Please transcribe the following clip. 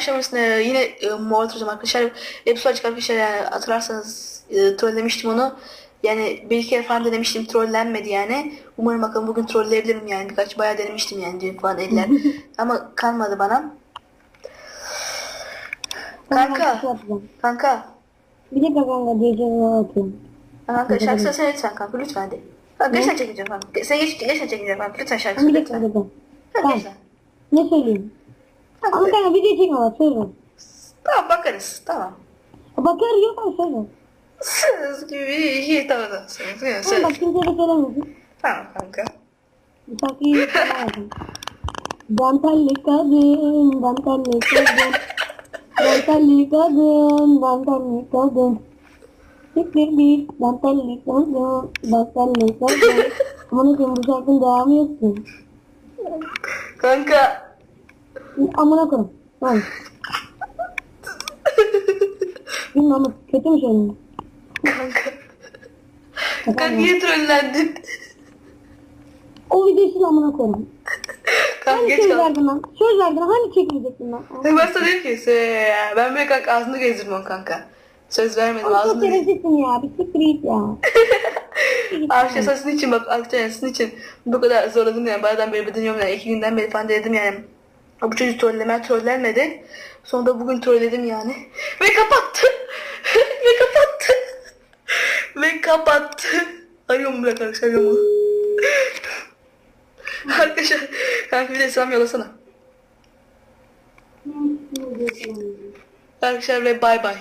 akşam üstüne yine e, mor atacağım arkadaşlar. Hep açık arkadaşlar yani hatırlarsanız e, trollemiştim onu. Yani bir kere falan denemiştim trollenmedi yani. Umarım bakalım bugün trolleyebilirim yani. Birkaç bayağı denemiştim yani dün falan eller. Ama kalmadı bana. Kanka. Yapacağım. Kanka. Bir dakika kanka diyeceğim atıyorum. Kanka şarkı söylesene lütfen kanka lütfen hadi. Kanka geç çekeceğim kanka. Sen geç, geç çekeceğim kanka. Lütfen şarkı söyle bir dakika. Ne söyleyeyim? Ama kanka video çekme söyle. Tamam bakarız tamam. Bakar yok ama söyle. Söz gibi bir şey tamam tamam. Söyle, söyle, Tamam bak kimseye de söylemesin. Tamam kanka. Bu şarkıyı söylemesin. Dantelli kadın, dantelli kadın. Dantelli kadın, dantelli kadın. Siktir git, dantelli kadın, dantelli kadın. Amına koyayım bu şarkının devamı yok ki. Kanka. Amına koyayım. Tamam. Bilmem ama kötü mü söylüyorum? Kanka. Kanka niye trollendin? O videoyu sil amına koyayım. Kanka Hani geç söz kal. verdin lan? Söz verdin hani çekmeyecektin lan? Ben sana dedim ki söyle ben böyle kanka ağzını gezdirmem kanka. Söz vermedim Oğlum çok ağzını gezdirmem. şerefsizsin ya. Bir siktir git ya. Arkadaşlar sizin için bak arkadaşlar sizin için bu kadar zorladım yani bayadan beri deniyorum yani iki günden beri falan dedim yani. Bu çocuk trolleme trollenmedi. Sonra da bugün trolledim yani. Ve kapattı. Ve kapattı. Ve kapattı. Arıyorum bırak arkadaşlar arıyorum. arkadaşlar kanka bir de selam yollasana. Arkadaşlar ve bay bay.